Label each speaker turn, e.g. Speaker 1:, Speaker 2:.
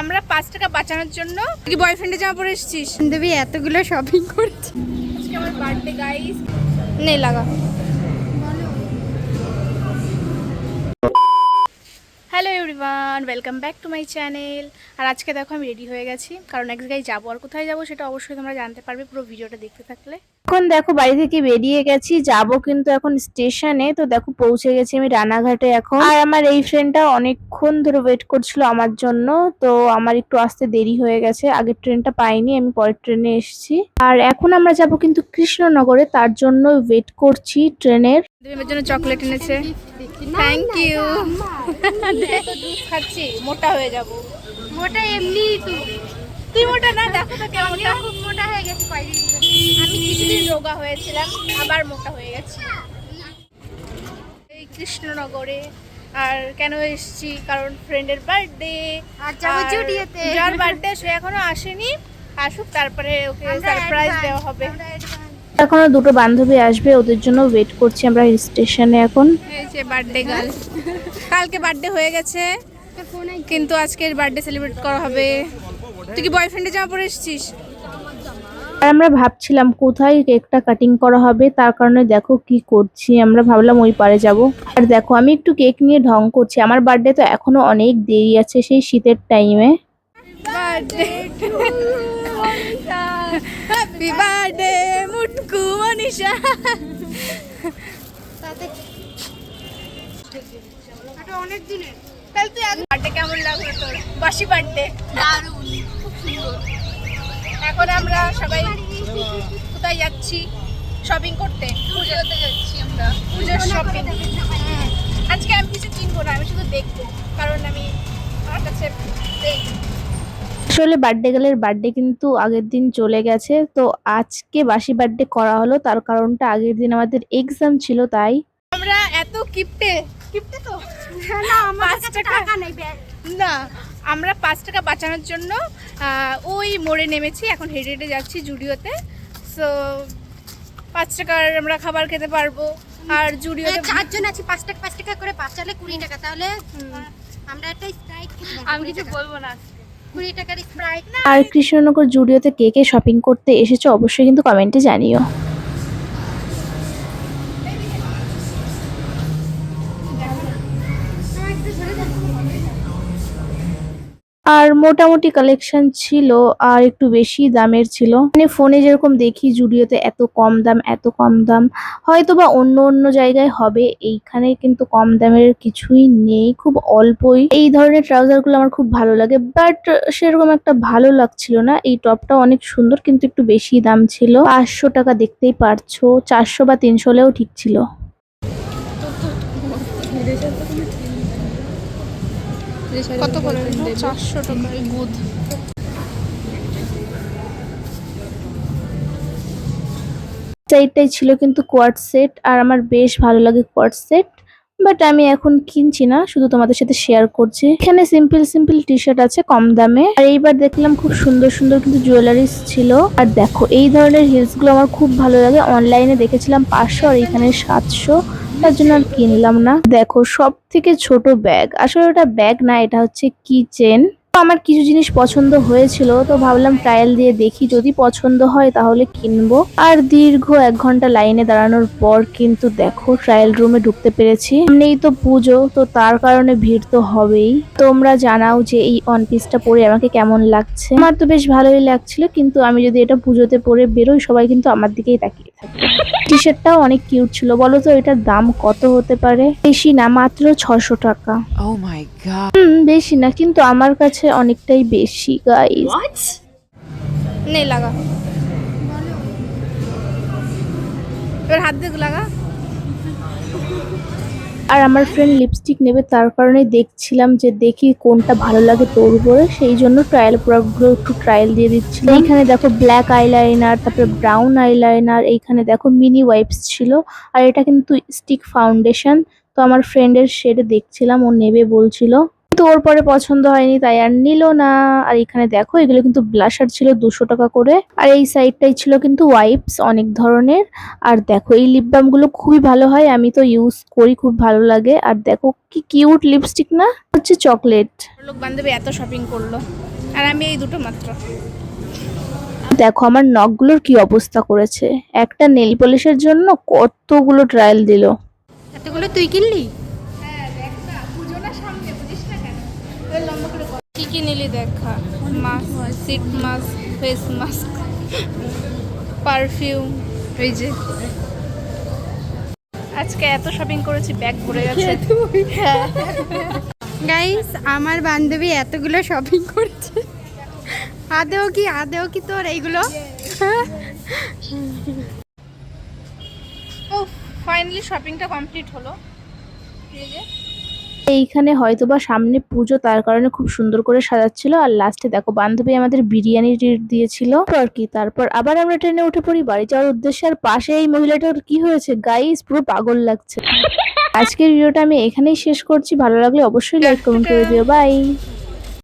Speaker 1: আমরা পাঁচ টাকা বাঁচানোর জন্য কি বয়ফ্রেন্ডের জামা পরে এসেছিস?
Speaker 2: দেবী এতগুলো শপিং করেছি।
Speaker 1: আজকে আমার বার্থডে গাইস নেই লাগা। Everyone welcome back to my channel আর আজকে দেখো আমি রেডি হয়ে গেছি, কারণ এক জায়গায় যাব আর কোথায় যাব সেটা অবশ্যই তোমরা জানতে পারবে পুরো ভিডিওটা দেখতে থাকলে।
Speaker 3: এখন দেখো বাড়ি থেকে বেরিয়ে গেছি, যাব কিন্তু এখন স্টেশনে তো দেখো পৌঁছে গেছি আমি রানাঘাটে এখন। আর আমার এই ফ্রেন্ডটা অনেকক্ষণ ধরে ওয়েট করছিল আমার জন্য, তো আমার একটু আসতে দেরি হয়ে গেছে, আগের ট্রেনটা পাইনি, আমি পরের ট্রেনে এসেছি। আর এখন আমরা যাব কিন্তু কৃষ্ণনগরে, তার জন্য ওয়েট করছি ট্রেনের
Speaker 1: দেবের জন্য চকলেট এনেছে। থ্যাংক ইউ খাচ্ছি মোটা হয়ে যাব
Speaker 2: মোটা এমনি
Speaker 1: তুই মোটা না দেখো তো কেমন মোটা
Speaker 2: খুব মোটা হয়ে গেছে
Speaker 1: আমি কিছুদিন রোগা হয়েছিলাম আবার মোটা হয়ে গেছি। এই কৃষ্ণনগরে আর কেন এসেছি? কারণ ফ্রেন্ডের বার্থডে যার বার্থডে সে এখনও আসেনি। আসুক তারপরে ওকে সারপ্রাইজ দেওয়া হবে।
Speaker 3: এখনও দুটো বান্ধবী আসবে ওদের জন্য ওয়েট করছি আমরা স্টেশনে এখন।
Speaker 1: যে বার্থডে গার্ল কালকে বার্থডে হয়ে গেছে কিন্তু আজকের বার্থডে সেলিব্রেট করা হবে। তুই কি বয়ফ্রেন্ডের জামা পরে এসেছিস?
Speaker 3: আর আমরা ভাবছিলাম কোথায় কেকটা কাটিং করা হবে তার কারণে দেখো কি করছি আমরা ভাবলাম ওই পারে যাব। আর দেখো আমি একটু কেক নিয়ে ঢং করছি আমার বার্থডে তো এখনও অনেক দেরি আছে সেই শীতের টাইমে
Speaker 1: বার্থডে
Speaker 2: অনেক দিনের।
Speaker 1: তাহলে তুই আগে বার্থডে কেমন লাগল তোর? বাসি বার্থডে
Speaker 2: দারুণ। খুব সুন্দর
Speaker 1: এখন আমরা সবাই কোথায় যাচ্ছি? শপিং করতে? পুজোতে যাচ্ছি আমরা। পুজোর শপিং আজকে আমি কিছু কিনবো না আমি শুধু দেখব। কারণ আমি আমার কাছে নেই
Speaker 3: আসলে বার্থডে গার্লের বার্থডে কিন্তু আগের দিন চলে গেছে। তো আজকে বাসি বার্থডে করা হলো তার কারণটা আগের দিন আমাদের এক্সাম ছিল তাই।
Speaker 1: আমরা এত কিপটে কিপটে তো?
Speaker 2: না আমার
Speaker 1: পাঁচ
Speaker 2: কাছে
Speaker 1: টাকা।
Speaker 2: নেই ব্যাগ।
Speaker 1: না আমরা পাঁচ টাকা বাঁচানোর জন্য ওই মোড়ে নেমেছি এখন হেঁটে হেঁটে যাচ্ছি জুডিওতে। সো পাঁচ টাকার আমরা খাবার খেতে পারব আর জুডিওতে
Speaker 2: চারজন আছি পাঁচ টাকা পাঁচ টাকা করে বাঁচালে কুড়ি টাকা তাহলে আমরা একটা স্প্রাইট
Speaker 1: আমি কিছু বলব না।
Speaker 3: আর কৃষ্ণনগর জুডিওতে কে কে শপিং করতে এসেছ অবশ্যই কিন্তু কমেন্টে জানিও। মোটামুটি কালেকশন ছিল আর একটু বেশি দামের ছিল। মানে ফোনে যেরকম দেখি জুডিওতে এত কম দাম, এত কম দাম। হয়তো বা অন্য অন্য জায়গায় হবে, এইখানে কিন্তু কম দামের কিছুই নেই, খুব অল্পই। এই ধরনের ট্রাউজারগুলো আমার খুব ভালো লাগে বাট সেরকম একটা ভালো লাগছিল না। এই টপটা অনেক সুন্দর, কিন্তু একটু বেশি দাম ছিল। পাঁচশো টাকা দেখতেই পারছ, চারশো বা তিনশো হলেও ঠিক ছিল।
Speaker 1: কত করে চারশো টাকা। গুদ
Speaker 3: সাইডটাই ছিল কিন্তু কোয়াড সেট আর আমার বেশ ভালো লাগে কোয়াড সেট বাট আমি এখন কিনছি না শুধু তোমাদের সাথে শেয়ার করছি। এখানে সিম্পল সিম্পল টি শার্ট আছে কম দামে। আর এইবার দেখলাম খুব সুন্দর সুন্দর কিন্তু জুয়েলারিস ছিল। আর দেখো এই ধরনের হিলসগুলো আমার খুব ভালো লাগে। অনলাইনে দেখেছিলাম পাঁচশো আর এখানে সাতশো। তার জন্য আর কিনলাম না। দেখো সব থেকে ছোট ব্যাগ আসলে ওটা ব্যাগ না, এটা হচ্ছে কি চেন আমার কিছু জিনিস পছন্দ হয়েছিল, তো ভাবলাম ট্রায়াল দিয়ে দেখি। যদি পছন্দ হয় তাহলে কিনবো। আর দীর্ঘ এক ঘণ্টা লাইনে দাঁড়ানোর পর কিন্তু দেখো ট্রায়াল রুমে ঢুকতে পেরেছি। নেই তো পুজো, তো তার কারণে ভিড় তো হবেই। তোমরা জানাও যে এই ওয়ান পিসটা পরে আমাকে কেমন লাগছে। আমার তো বেশ ভালোই লাগছিল, কিন্তু আমি যদি এটা পুজোতে পরে বেরোই, সবাই কিন্তু আমার দিকেই তাকিয়ে টি শার্টটাও অনেক কিউট ছিল। বলো তো এটার দাম কত হতে পারে? বেশি না মাত্র ছশো টাকা।
Speaker 4: ও মাই গড
Speaker 3: হুম বেশি না কিন্তু আমার কাছে অনেকটাই বেশি গাইস
Speaker 1: নে লাগা। এবার হাত দিয়ে লাগা।
Speaker 3: আর আমার ফ্রেন্ড লিপস্টিক নেবে, তার কারণে দেখছিলাম যে দেখি কোনটা ভালো লাগে তোর উপরে। সেই জন্য ট্রায়াল প্রোডাক্টগুলো একটু ট্রায়াল দিয়ে দিচ্ছিল এইখানে দেখো ব্ল্যাক আইলাইনার তারপরে ব্রাউন আইলাইনার এইখানে দেখো মিনি ওয়াইপস ছিল। আর এটা কিন্তু স্টিক ফাউন্ডেশন তো আমার ফ্রেন্ডের শেডে দেখছিলাম, ও নেবে বলছিল। তো ওর পরে পছন্দ হয়নি তাই আর নিল না। আর এখানে দেখো এগুলো কিন্তু ব্লাশার ছিল দুশো টাকা করে। আর এই সাইডটাই ছিল কিন্তু ওয়াইপস অনেক ধরনের। আর দেখো এই লিপ বামগুলো খুবই ভালো হয় আমি তো ইউজ করি খুব ভালো লাগে। আর দেখো কি কিউট লিপস্টিক না? হচ্ছে চকলেট
Speaker 1: লোক বান্ধবী এত শপিং করল। আর আমি এই দুটো মাত্র।
Speaker 3: দেখো আমার নখগুলোর কি অবস্থা করেছে। একটা নেল পলিশের জন্য কতগুলো ট্রায়াল দিল।
Speaker 2: এতগুলো তুই কিনলি?
Speaker 1: কি কি নিলি দেখা? Mask sheet mask face mask perfume এই যে। আজকে এত শপিং করেছি ব্যাগ পড়ে গেছে। হ্যাঁ।
Speaker 2: গাইস আমার বান্ধবী এতগুলো শপিং করছে। আদেও কি আদেও কি তোর এইগুলো?
Speaker 1: ও ফাইনালি শপিংটা কমপ্লিট হলো। এই যে।
Speaker 3: এইখানে হয়তোবা সামনে পুজো তার কারণে খুব সুন্দর করে সাজাচ্ছিল। আর লাস্টে দেখো বান্ধবী আমাদের বিরিয়ানি দিয়েছিল। আর কি? তারপর আবার আমরা ট্রেনে উঠে পড়ি বাড়ি যাওয়ার উদ্দেশ্যে। আর পাশে এই মহিলাটার কি হয়েছে? গাইস পুরো পাগল লাগছে। আজকের ভিডিওটা আমি এখানেই শেষ করছি। ভালো লাগলে অবশ্যই লাইক কমেন্ট করে দিও। বাই